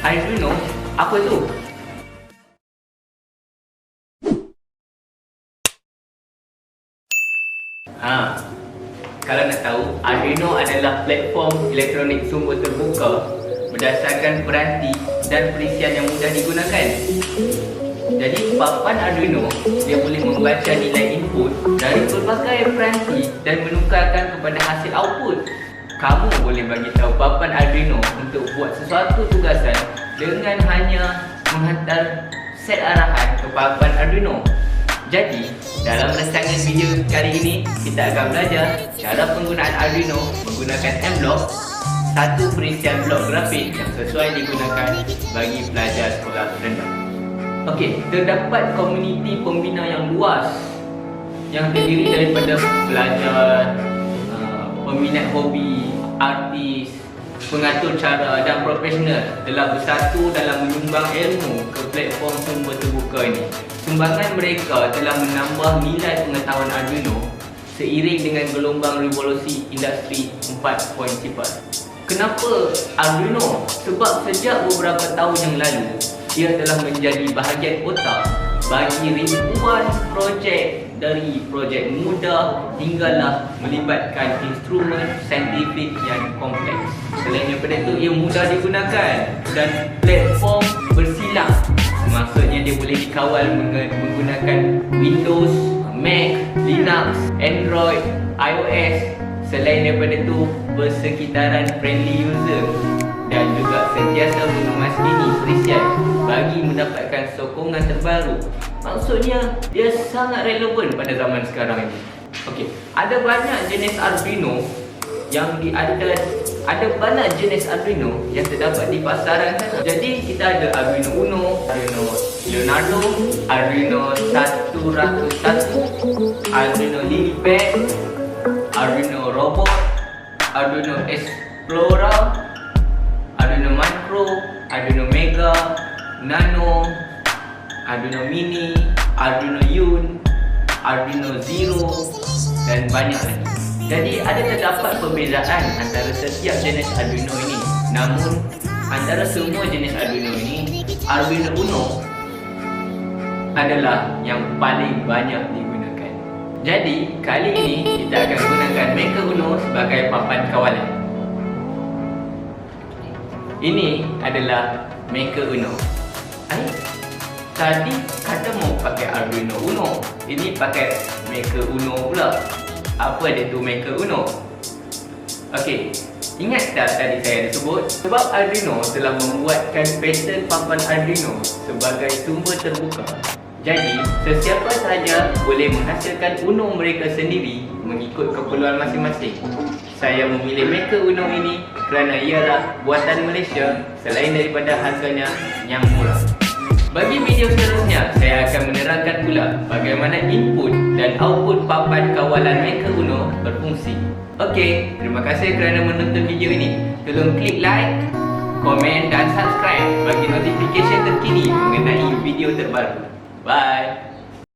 Arduino apa tu? Ha, kalau nak tahu, Arduino adalah platform elektronik sumber terbuka berdasarkan peranti dan perisian yang mudah digunakan. Jadi papan Arduino dia boleh membaca nilai input dari pelbagai peranti dan menukarkan kepada hasil output. Kamu boleh bagi tahu papan Arduino untuk buat sesuatu tugasan dengan hanya menghantar set arahan ke papan Arduino. Jadi, dalam rancangan video kali ini, kita akan belajar cara penggunaan Arduino menggunakan M-Block satu perisian blok grafik yang sesuai digunakan bagi pelajar sekolah rendah. Okey, terdapat komuniti pembina yang luas yang terdiri daripada pelajar, peminat hobi, artis, pengatur cara dan profesional telah bersatu dalam menyumbang ilmu ke platform sumber terbuka ini. Sumbangan mereka telah menambah nilai pengetahuan Arduino seiring dengan gelombang revolusi industri 4.0. Kenapa Arduino? Sebab sejak beberapa tahun yang lalu, ia telah menjadi bahagian otak bagi ribuan projek dari projek mudah hinggalah melibatkan instrumen saintifik yang kompleks. Selain daripada itu, ia mudah digunakan dan platform bersilang. Maksudnya dia boleh dikawal menggunakan Windows, Mac, Linux, Android, iOS. Selain daripada itu bersekitaran friendly user Dan juga sentiasa mengemastini perisian bagi mendapatkan sokongan terbaru Maksudnya dia sangat relevan pada zaman sekarang ini Okey, ada banyak jenis Arduino yang di ada ada banyak jenis Arduino yang terdapat di pasaran sana. Jadi kita ada Arduino Uno, Arduino Leonardo, Arduino 101, Arduino Lilipad, Arduino Robot, Arduino Explorer, Arduino Micro, Arduino Mega, Nano, Arduino Mini, Arduino Yun, Arduino Zero dan banyak lagi. Jadi ada terdapat perbezaan antara setiap jenis Arduino ini. Namun antara semua jenis Arduino ini, Arduino Uno adalah yang paling banyak digunakan. Jadi kali ini kita akan gunakan Maker Uno sebagai papan kawalan. Ini adalah Maker Uno. Ay, tadi kata mau pakai Arduino Uno, ini pakai Maker Uno pula. Apa dia tu Maker Uno? Okey, ingat tak tadi saya ada sebut? Sebab Arduino telah membuatkan pattern papan Arduino sebagai sumber terbuka. Jadi, sesiapa sahaja boleh menghasilkan Uno mereka sendiri mengikut keperluan masing-masing. Saya memilih Maker Uno ini kerana ialah buatan Malaysia selain daripada harganya yang murah. Bagi video seterusnya, saya akan menerangkan pula bagaimana input dan output papan kawalan Maker Uno berfungsi. Okey, terima kasih kerana menonton video ini. Tolong klik like, komen dan subscribe bagi notifikasi terkini mengenai video terbaru. Bye!